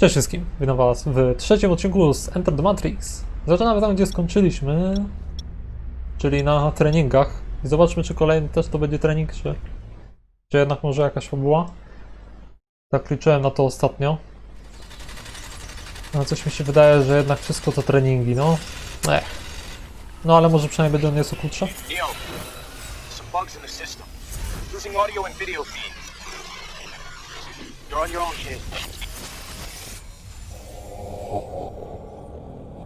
Cześć wszystkim, witam was w trzecim odcinku z Enter the Matrix. Zaczynamy tam, gdzie skończyliśmy, czyli na treningach. I zobaczmy, czy kolejny też to będzie trening, czy, czy jednak może jakaś fabuła. Tak liczyłem na to ostatnio. No coś mi się wydaje, że jednak wszystko to treningi, no. Ech. No ale może przynajmniej będzie on nieco feeds. You're.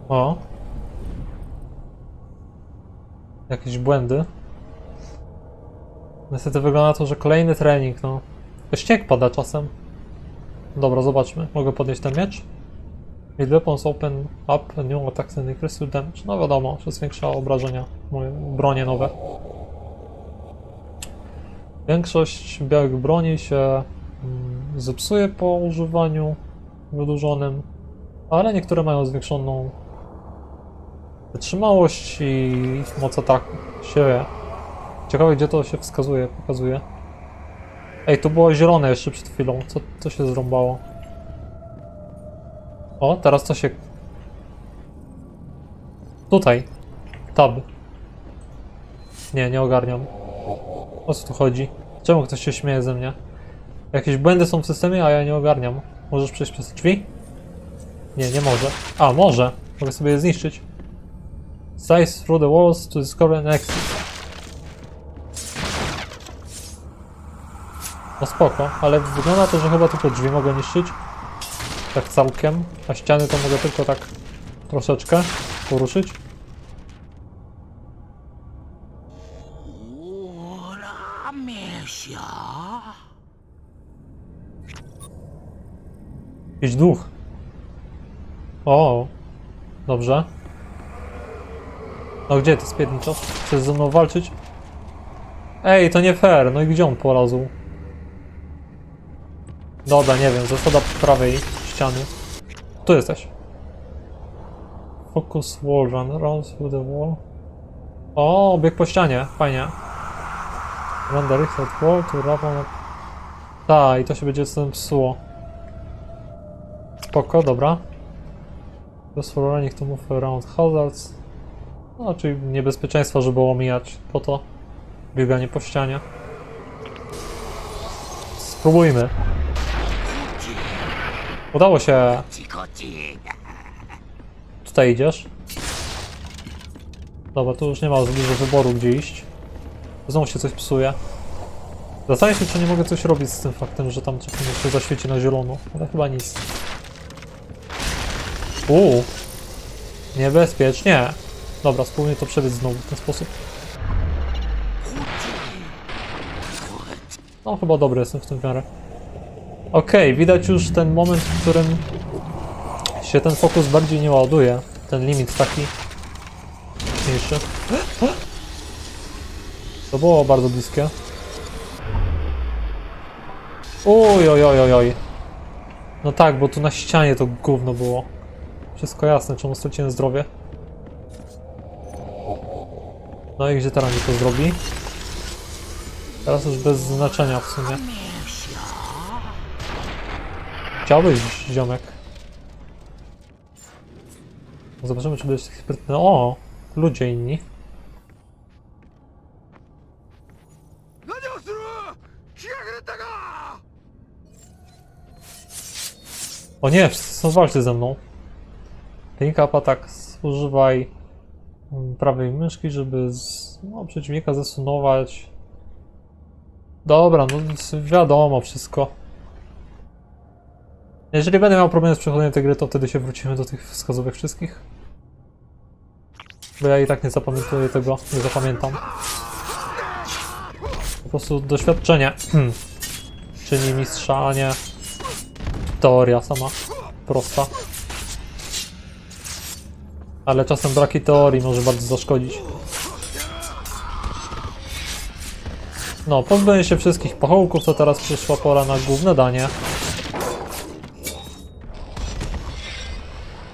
O. Jakieś błędy. Niestety wygląda to, że kolejny trening, no. Śnieg pada czasem. Dobra, zobaczmy. Mogę podnieść ten miecz? Mid weapons open up new attacks and increase damage. No wiadomo, że zwiększa obrażenia. Moje bronie nowe. Większość białych broni się mm, zepsuje po używaniu wydłużonym, ale niektóre mają zwiększoną wytrzymałość i moc ataku. Się. Ciekawe, gdzie to się wskazuje, pokazuje. Ej, tu było zielone jeszcze przed chwilą. Co, co się zrąbało? O, teraz to się... Tutaj. Tab. Nie, nie ogarniam. O co tu chodzi? Czemu ktoś się śmieje ze mnie? Jakieś błędy są w systemie, a ja nie ogarniam. Możesz przejść przez drzwi? Nie, nie może. A, może. Mogę sobie je zniszczyć. Slice through the walls to discover an exit. No spoko, ale wygląda to, że chyba tylko drzwi mogę niszczyć. Tak całkiem. A ściany to mogę tylko tak troszeczkę poruszyć. Jakiś duch. O, dobrze. No gdzie ty spiedniczo? Chcesz ze mną walczyć? Ej, to nie fair. No i gdzie on polazł? Dobra, nie wiem. Zasada prawej ściany. Tu jesteś. Focus wall run. Run through the wall. O, bieg po ścianie. Fajnie. Run the reset wall to wrap on. Ta, i to się będzie z tym psuło. Spoko, dobra. Just for running to move around hazards. No, czyli niebezpieczeństwo, żeby omijać. Po to bieganie po ścianie. Spróbujmy. Udało się. Tutaj idziesz. Dobra, tu już nie ma za dużo wyboru, gdzie iść. Znowu się coś psuje. Zastanawiam się, czy nie mogę coś robić z tym faktem, że tam czasem się zaświeci na zielono, ale chyba nic. Uuu. Niebezpiecznie. Dobra, spróbuję to przebiec znowu w ten sposób. No, chyba dobry jestem w tym miarę. Okej, widać już ten moment, w którym się ten fokus bardziej nie ładuje. Ten limit taki mniejszy. To było bardzo bliskie. Oj, oj, oj, oj. No tak, bo tu na ścianie to gówno było. Wszystko jasne, czemu straciłem zdrowie. No i gdzie teraz mi to zrobi? Teraz już bez znaczenia w sumie. Chciałbyś, ziomek. Zobaczymy, czy będziesz taki sprytny. O! Ludzie inni. O nie, wszyscy są walczy ze mną. Up attack. Używaj mm, prawej myszki, żeby z, no, przeciwnika zasunować. Dobra, no wiadomo wszystko. Jeżeli będę miał problemy z przechodzeniem tej gry, to wtedy się wrócimy do tych wskazówek wszystkich. Bo ja i tak nie zapamiętuję tego, nie zapamiętam. Po prostu doświadczenie hmm, czyni mistrza, a nie teoria sama prosta. Ale czasem braki teorii może bardzo zaszkodzić. No, pozbyłem się wszystkich pachołków, to teraz przyszła pora na główne danie.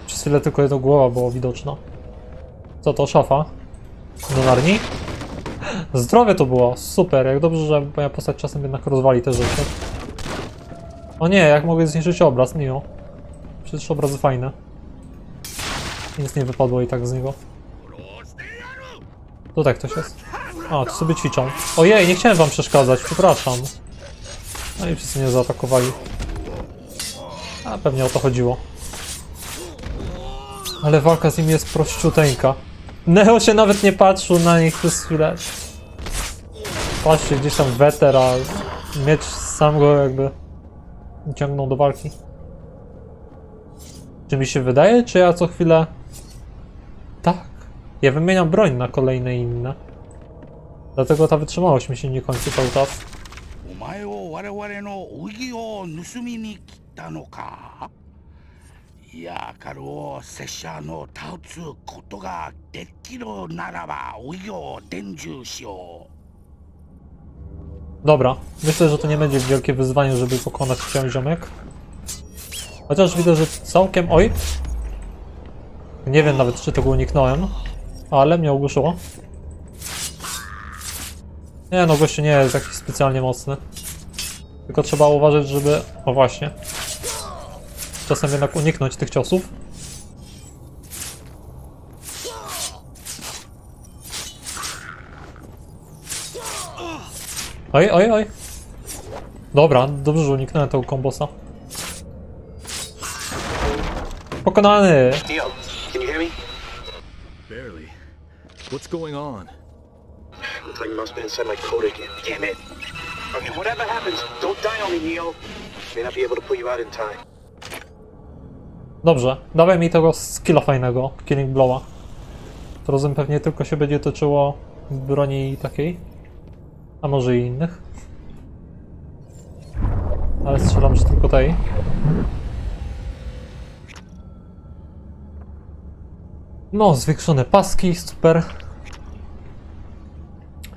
Przez chwilę tylko jego głowa była widoczna. Co to, szafa? Do narni? Zdrowie to było, super, jak dobrze, że moja postać czasem jednak rozwali te rzeczy. O nie, jak mogę zniszczyć obraz, miło. Przecież obrazy fajne. Nic nie wypadło i tak z niego. Tutaj ktoś jest. A, tu sobie ćwiczą. Ojej, nie chciałem wam przeszkadzać, przepraszam. No i wszyscy mnie zaatakowali. A, pewnie o to chodziło. Ale walka z nim jest prościuteńka. Neo się nawet nie patrzył na nich przez chwilę. Patrzcie, gdzieś tam weter, miecz sam go jakby ciągnął do walki. Czy mi się wydaje, czy ja co chwilę... Ja wymieniam broń na kolejne inne. Dlatego ta wytrzymałość mi się nie kończy cały czas. Dobra, myślę, że to nie będzie wielkie wyzwanie, żeby pokonać ziomek. Chociaż widzę, że całkiem... Oj! Nie wiem nawet, czy tego uniknąłem ale mnie ogłuszyło. Nie no, gościu nie jest jakiś specjalnie mocny. Tylko trzeba uważać, żeby... O właśnie. Czasem jednak uniknąć tych ciosów. Oj, oj, oj. Dobra, dobrze, że uniknąłem tego kombosa. Pokonany! Neo, can you hear me? Barely. What's going on? Looks like you must been inside my code again. Damn it. Okay, whatever happens, don't die on me, Neo. May not be able to pull you out in time. Dobrze, dawaj mi tego skilla fajnego, Killing Blowa. To rozumiem pewnie tylko się będzie tyczyło broni takiej. A może i innych. Ale strzelam, że tylko tej. No, zwiększone paski, super.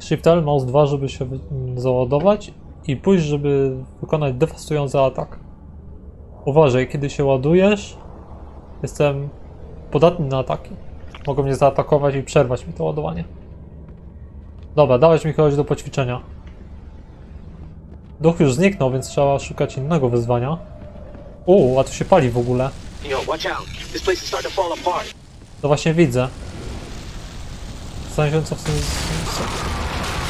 Shift L, mouse 2, żeby się załadować i pójść, żeby wykonać dewastujący atak. Uważaj, kiedy się ładujesz, jestem podatny na ataki. Mogą mnie zaatakować i przerwać mi to ładowanie. Dobra, dawać mi kogoś do poćwiczenia. Duch już zniknął, więc trzeba szukać innego wyzwania. Uuu, a tu się pali w ogóle. To właśnie widzę. Zastanawiam się, co w tym...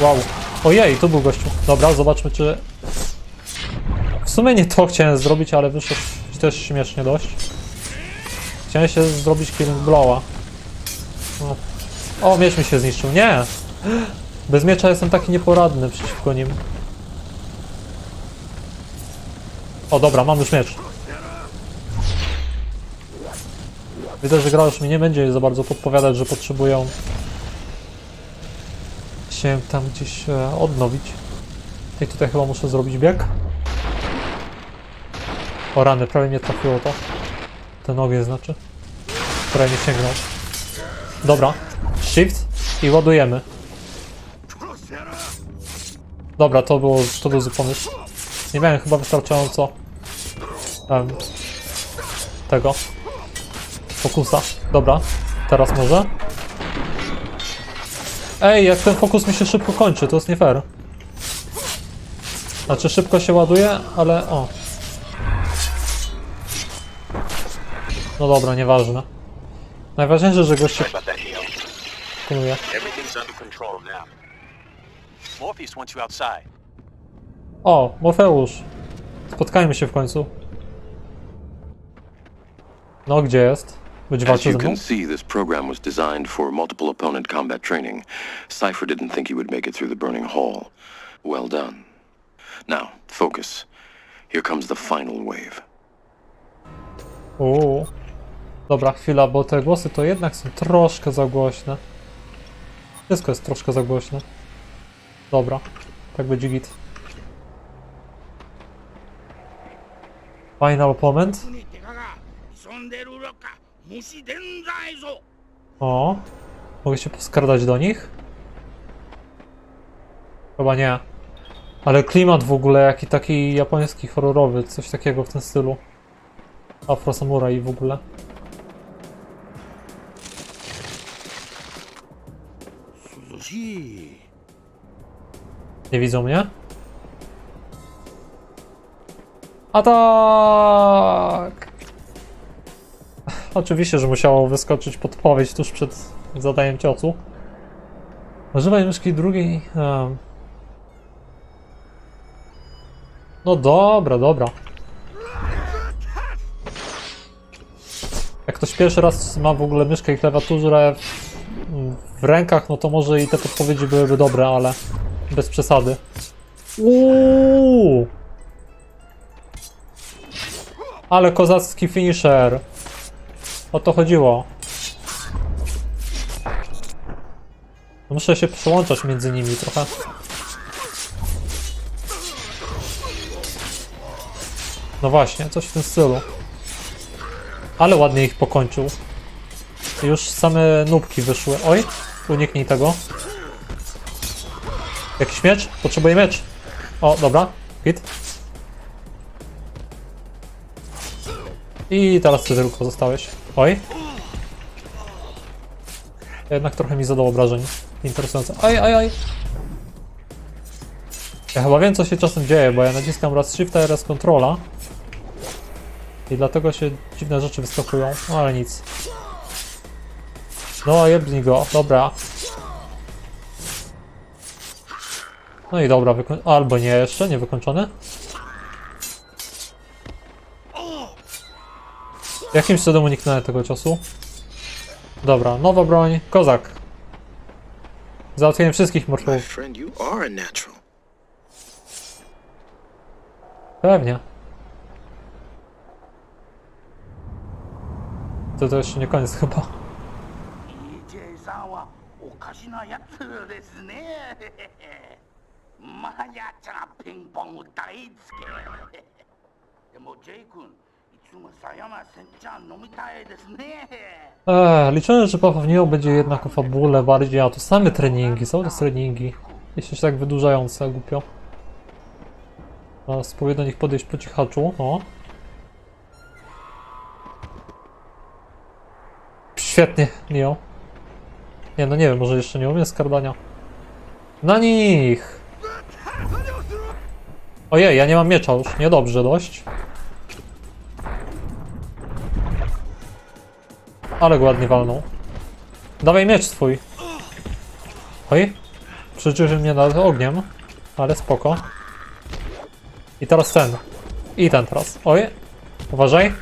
Wow. Ojej, tu był gościu. Dobra, zobaczmy, czy... W sumie nie to chciałem zrobić, ale wyszło też śmiesznie dość. Chciałem się zrobić killing blowa. O, miecz mi się zniszczył. Nie! Bez miecza jestem taki nieporadny przeciwko nim. O, dobra, mam już miecz. Widzę, że gra już mi nie będzie za bardzo podpowiadać, że potrzebują się tam gdzieś e, odnowić. I tutaj chyba muszę zrobić bieg. O rany, prawie mnie trafiło to. Te nogi znaczy. Które nie sięgnął. Dobra. Shift i ładujemy. Dobra, to było, to był. Nie miałem chyba wystarczająco em, tego fokusa. Dobra, teraz może. Ej, jak ten fokus mi się szybko kończy, to jest nie fair. Znaczy szybko się ładuje, ale o. No dobra, nieważne. Najważniejsze, że you outside. O, Morfeusz. Spotkajmy się w końcu. No, gdzie jest? Będzie As walczył you ze mną? can see, this program was designed for multiple opponent combat training. Cypher didn't think he would make it through the burning hall. Well done. Now, focus. Here comes the final wave. Uuu. Dobra, chwila, bo te głosy to jednak są troszkę za głośne. Wszystko jest troszkę za głośne. Dobra, tak będzie git. Final opponent. に手が潜んでるのか O. Mogę się poskradać do nich? Chyba nie. Ale klimat w ogóle jaki taki japoński, horrorowy, coś takiego w tym stylu. Afro Samurai w ogóle. Nie widzą mnie? Atak! Oczywiście, że musiało wyskoczyć podpowiedź tuż przed zadaniem ciosu. Używaj myszki drugiej. No dobra, dobra. Jak ktoś pierwszy raz ma w ogóle myszkę i klawiaturę w, w rękach, no to może i te podpowiedzi byłyby dobre, ale bez przesady. Uuu! Ale kozacki finisher. O to chodziło. Muszę się przełączać między nimi trochę. No właśnie, coś w tym stylu. Ale ładnie ich pokończył. Już same nóbki wyszły. Oj, uniknij tego. Jakiś miecz? Potrzebuję miecz. O, dobra. Hit. I teraz ty tylko zostałeś. Oj. Jednak trochę mi zadał obrażeń. Interesujące. Oj, oj, oj. Ja chyba wiem, co się czasem dzieje, bo ja naciskam raz Shifta i raz Controla. I dlatego się dziwne rzeczy wyskakują. No ale nic. No, jebnij go. Dobra. No i dobra. Albo nie jeszcze, nie wykończony. Jakimś cudem uniknąłem tego ciosu. Dobra, nowa broń. Kozak. Załatwiłem wszystkich My morfów. friend, you are a natural. Pewnie. To to jeszcze nie koniec chyba. EJ さんはおかしなやつですねまあやっちゃなピンポン大好きでも J 君いつ Eee, liczyłem, że Paweł Neo będzie jednak o fabule bardziej, a to same treningi, są to treningi. Jeszcze się tak wydłużające, głupio. No, spróbuję do nich podejść po cichaczu, no. Świetnie, Neo. Nie, no nie wiem, może jeszcze nie umiem skardania. Na nich! Ojej, ja nie mam miecza już, niedobrze dość. Ale ładnie walnął. Dawaj miecz swój. Oj. Przyczynił mnie nad ogniem. Ale spoko. I teraz ten. I ten teraz. Oj. Uważaj.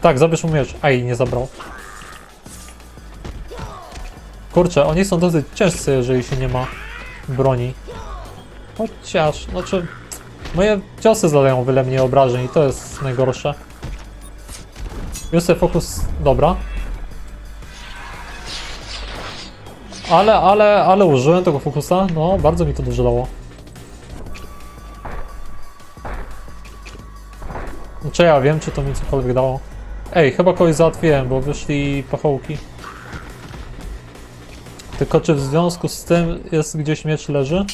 Tak, zabierz mu miecz. Aj, nie zabrał. Kurczę, oni są dosyć ciężcy, jeżeli się nie ma broni. Chociaż, znaczy... Moje ciosy zadają wiele mniej obrażeń i to jest najgorsze. Sobie fokus... Dobra. Ale, ale, ale użyłem tego fokusa. No, bardzo mi to dużo dało. No, czy ja wiem, czy to mi cokolwiek dało? Ej, chyba kogoś załatwiłem, bo wyszli pachołki. Tylko czy w związku z tym jest gdzieś miecz leży?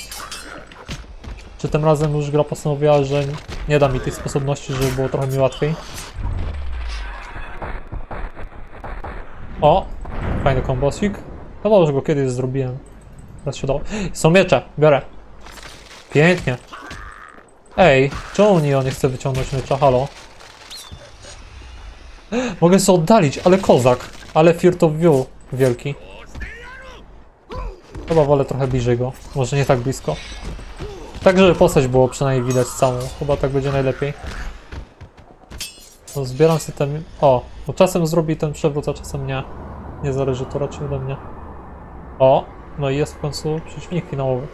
Czy tym razem już gra postanowiła, że nie da mi tych sposobności, żeby było trochę mi łatwiej? O! Fajny kombosik. Chyba już go kiedyś zrobiłem. Teraz się dało. Są miecze, biorę. Pięknie. Ej, czemu Neo nie chce wyciągnąć miecza? Halo? Mogę się oddalić, ale kozak. Ale Firt of View wielki. Chyba wolę trochę bliżej go. Może nie tak blisko. Tak, żeby postać było przynajmniej widać całą. Chyba tak będzie najlepiej. Zbieram sobie ten... O, bo czasem zrobi ten przewrót, a czasem nie. Nie zależy to raczej ode mnie. O, no i jest w końcu przeciwnik finałowy.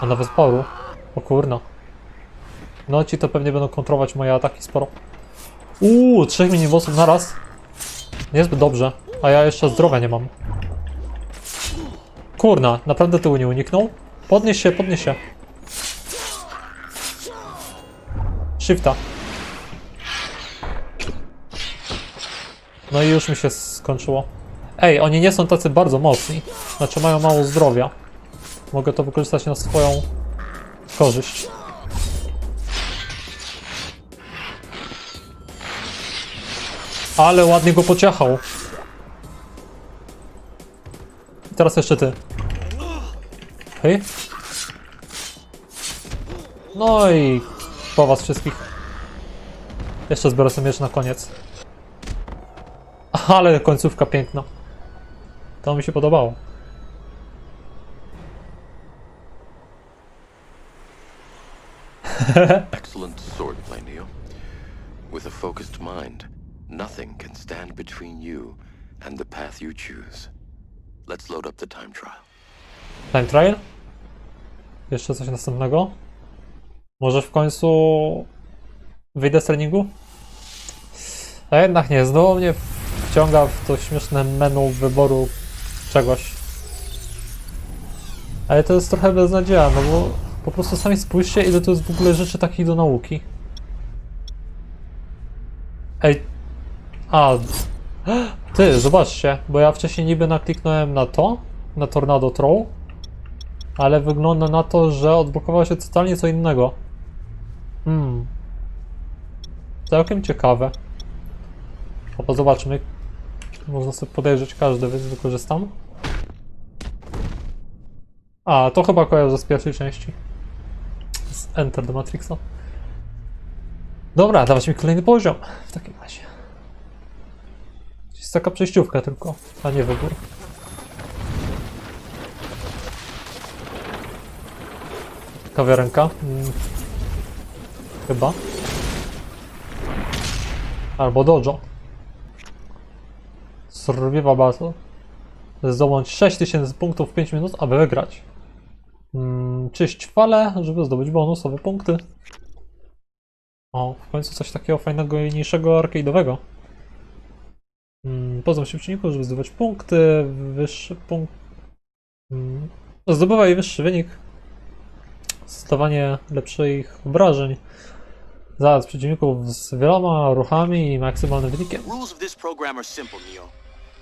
A nawet sporu. O kurno. No ci to pewnie będą kontrolować moje ataki sporo. Uuu, trzech minibossów naraz. Niezbyt dobrze. A ja jeszcze zdrowia nie mam. Kurna, naprawdę tyłu nie uniknął? Podnieś się, podnieś się. Shifta. No i już mi się skończyło. Ej, oni nie są tacy bardzo mocni. Znaczy mają mało zdrowia. Mogę to wykorzystać na swoją korzyść. Ale ładnie go pociachał. I teraz jeszcze ty. Hej. No i po was wszystkich. Jeszcze zbiorę sobie miecz na koniec. Ale końcówka piękna. To mi się podobało. Excellent swordplay, Neo. With a focused mind, nothing can stand between you and the path you choose. Let's load up the time trial. Time trial? Jeszcze coś następnego? Może w końcu wyjdę z treningu? A jednak nie, znowu mnie wciąga w to śmieszne menu wyboru czegoś. Ale to jest trochę beznadzieja, no bo po prostu sami spójrzcie, ile to jest w ogóle rzeczy takich do nauki. Ej. A. Ty, zobaczcie, bo ja wcześniej niby nakliknąłem na to, na Tornado Throw, ale wygląda na to, że odblokowało się totalnie co innego. Hmm. Całkiem ciekawe. Opa, zobaczmy. Można sobie podejrzeć każdy, więc wykorzystam. A, to chyba kojarzę z pierwszej części. Z Enter do Matrixa. Dobra, dawać mi kolejny poziom. W takim razie. Jest taka przejściówka tylko, a nie wybór. Kawiarenka. Mm. Chyba. Albo dojo. Survival Battle. Zdobądź 6000 punktów w 5 minut, aby wygrać. Mm, czyść fale, żeby zdobyć bonusowe punkty. O, w końcu coś takiego fajnego i mniejszego arcade'owego. Mm, Pozwól się przeciwniku, żeby zdobywać punkty, wyższy punkt. Mm, zdobywaj wyższy wynik. Stosowanie lepszych obrażeń. Zaraz przeciwników z wieloma ruchami i maksymalnym wynikiem.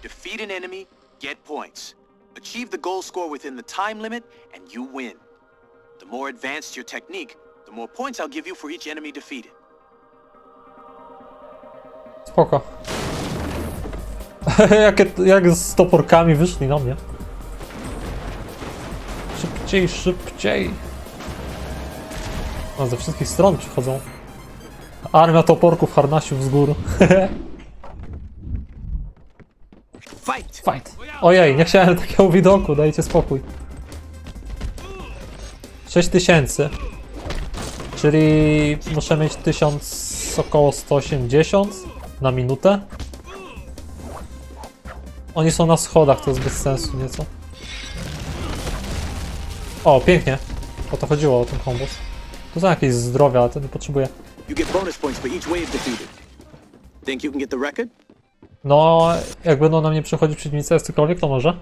Defeat an enemy, get points. Achieve the goal score within the time limit, and you win. The more advanced your technique, the more points I'll give you for each enemy defeated. Spoko. Jakie, jak z toporkami wyszli na mnie. Szybciej, szybciej. No, ze wszystkich stron przychodzą. Armia toporków harnasiów z gór. Fight! Fight. Ojej, nie chciałem takiego widoku, dajcie spokój. 6000. Czyli muszę mieć 1000, około 180 na minutę. Oni są na schodach, to jest bez sensu nieco. O, pięknie. O to chodziło, o ten kombos. To są jakieś zdrowia, ale to nie potrzebuję. You get bonus points for each wave defeated. Think you can get the record? No, jak będą na mnie przechodzić przeciwnicy, jest cokolwiek, to może.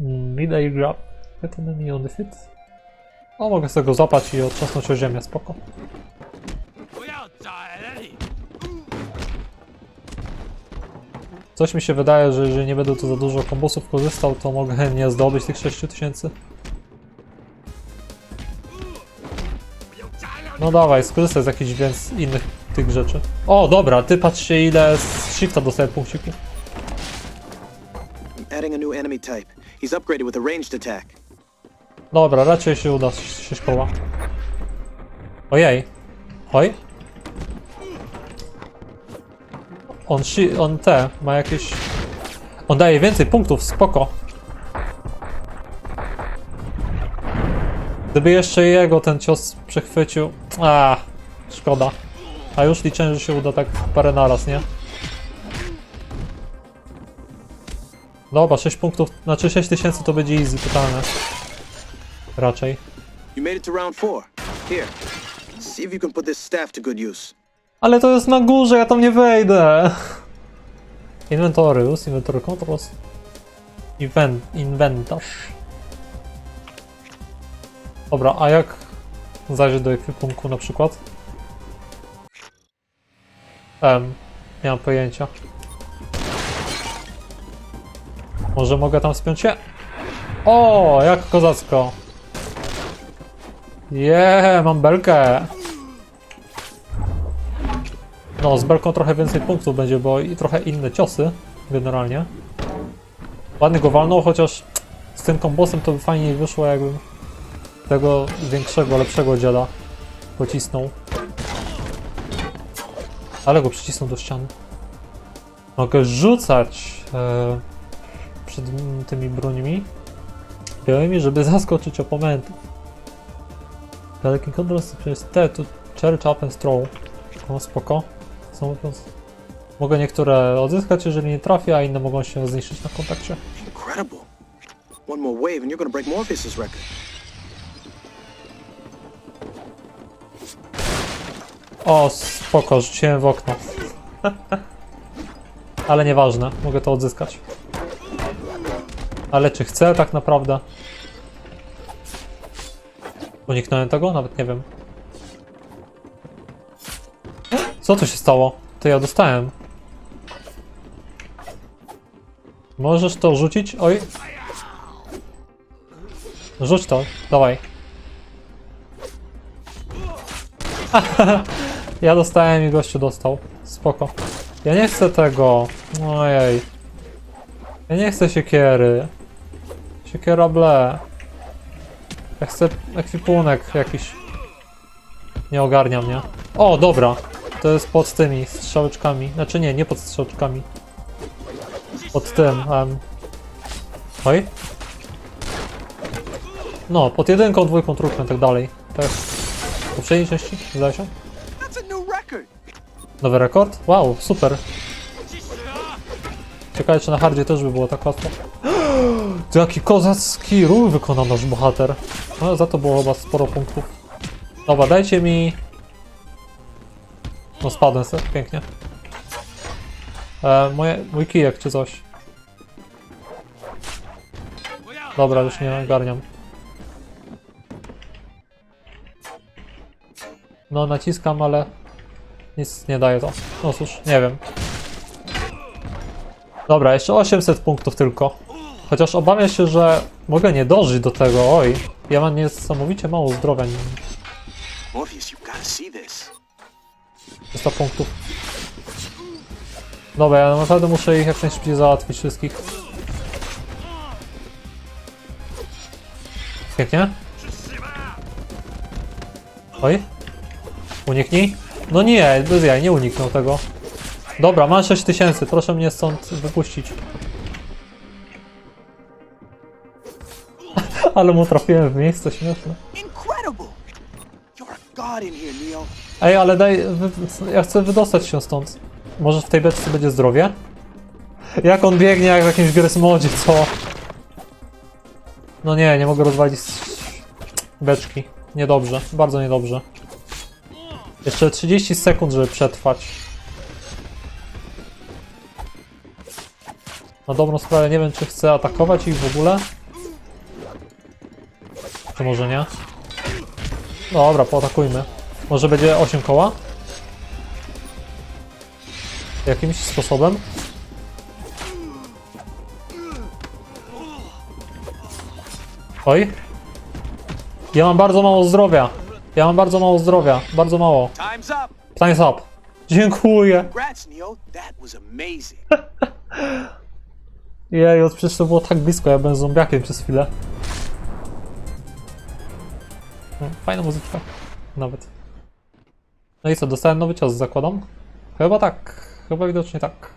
Mm, Midday grab. Get enemy on the fit. O, mogę sobie go złapać i otrząsnąć o ziemię, spoko. Coś mi się wydaje, że jeżeli nie będę tu za dużo kombosów korzystał, to mogę nie zdobyć tych 6000. No dawaj, skorzystaj z jakichś więc innych tych rzeczy. O, dobra, ty patrzcie ile z shifta dostaję punkcików. I'm adding a new enemy type. He's upgraded with a ranged attack. Dobra, raczej się uda się szkoła. Ojej. Oj. On, shi- on te, ma jakieś... On daje więcej punktów, spoko. Gdyby jeszcze jego ten cios przechwycił... A, szkoda. A już liczę, że się uda tak parę naraz, nie? Dobra, 6 punktów, znaczy 6000 to będzie easy totalne. Raczej. You made it to round four. Here, see if you can put this staff to good use. Ale to jest na górze, ja tam nie wejdę. Inventorius, inventory controls. Event, inwentarz. Dobra, a jak zajrzeć do ekwipunku na przykład? Em, nie mam pojęcia. Może mogę tam spiąć się? O, jak kozacko. Je, mam belkę. No, z belką trochę więcej punktów będzie, bo i trochę inne ciosy, generalnie. Ładnie go walnął, chociaż z tym kombosem to by fajniej wyszło, jakbym tego większego, lepszego dziada pocisnął. Ale go przycisnął do ściany. Mogę rzucać e, przed tymi brońmi białymi, żeby zaskoczyć oponentów. Dalekie kontrol przez T to charge up and throw. O, spoko. Są. Mogę niektóre odzyskać, jeżeli nie trafię, a inne mogą się zniszczyć na kontakcie. Incredible. One more wave and you're gonna break Morpheus's record. O, spoko, rzuciłem w okno. Ale nieważne, mogę to odzyskać. Ale czy chcę tak naprawdę? Uniknąłem tego? Nawet nie wiem. Co tu się stało? To ja dostałem. Możesz to rzucić? Oj. Rzuć to, dawaj. Ja dostałem i gościu dostał. Spoko. Ja nie chcę tego. Ojej. Ja nie chcę siekiery. Siekiera ble. Ja chcę ekwipunek jakiś. Nie ogarnia mnie. O, dobra. To jest pod tymi strzałeczkami. Znaczy nie, nie pod strzałeczkami. Pod tym. em. Oj. No, pod jedynką, dwójką, trójką i tak dalej. Tak. W poprzedniej części, zdaje się? Nowy rekord? Wow, super. Ciekawe, czy na hardzie też by było tak łatwo. To jaki kozacki ról wykonał nasz bohater. No, za to było chyba sporo punktów. Dobra, dajcie mi... No, spadłem sobie, pięknie. E, moje, mój kijek czy coś. Dobra, już nie ogarniam. No, naciskam, ale... Nic nie daje to. No cóż, nie wiem. Dobra, jeszcze 800 punktów tylko. Chociaż obawiam się, że mogę nie dożyć do tego. Oj, ja mam niesamowicie mało zdrowia. Morpheus, you've gotta see this. 300 punktów. Dobra, ja naprawdę muszę ich jak najszybciej załatwić wszystkich. Pięknie. Oj. Uniknij. No nie, bez jaj, nie uniknął tego. Dobra, mam 6000, proszę mnie stąd wypuścić. Ale mu trafiłem w miejsce śmieszne. Ej, ale daj, ja chcę wydostać się stąd. Może w tej beczce będzie zdrowie? Jak on biegnie jak w jakimś Gresmodzie, co? No nie, nie mogę rozwalić beczki. Niedobrze, bardzo niedobrze. Jeszcze 30 sekund, żeby przetrwać. Na dobrą sprawę nie wiem, czy chcę atakować ich w ogóle. Czy może nie? Dobra, pootakujmy. Może będzie 8 koła? Jakimś sposobem? Oj. Ja mam bardzo mało zdrowia. Ja mam bardzo mało zdrowia. Bardzo mało. Time's up. Time's up. Dziękuję. Congrats, Neo. That was amazing. Jej, przecież to było tak blisko, ja byłem zombiakiem przez chwilę. No, fajna muzyczka. Nawet. No i co, dostałem nowy cios, zakładam? Chyba tak. Chyba widocznie tak.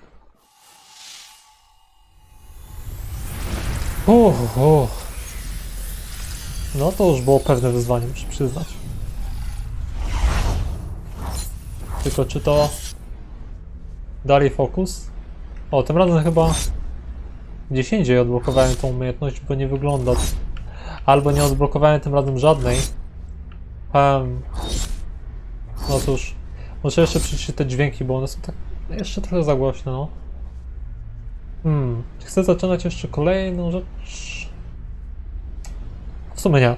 Uff, uff. No to już było pewne wyzwanie, muszę przyznać. Tylko czy to... Dalej fokus? O, tym razem chyba... Gdzieś indziej odblokowałem tą umiejętność, bo nie wygląda. Albo nie odblokowałem tym razem żadnej. Um, no cóż, muszę jeszcze przyciszyć te dźwięki, bo one są tak jeszcze trochę za głośne, no. Hmm, chcę zaczynać jeszcze kolejną rzecz? W sumie nie.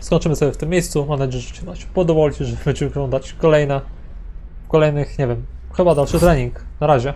Skończymy sobie w tym miejscu. Mam nadzieję, że się podobało, że będziemy oglądać kolejne, kolejnych, nie wiem, chyba dalszy trening. Na razie.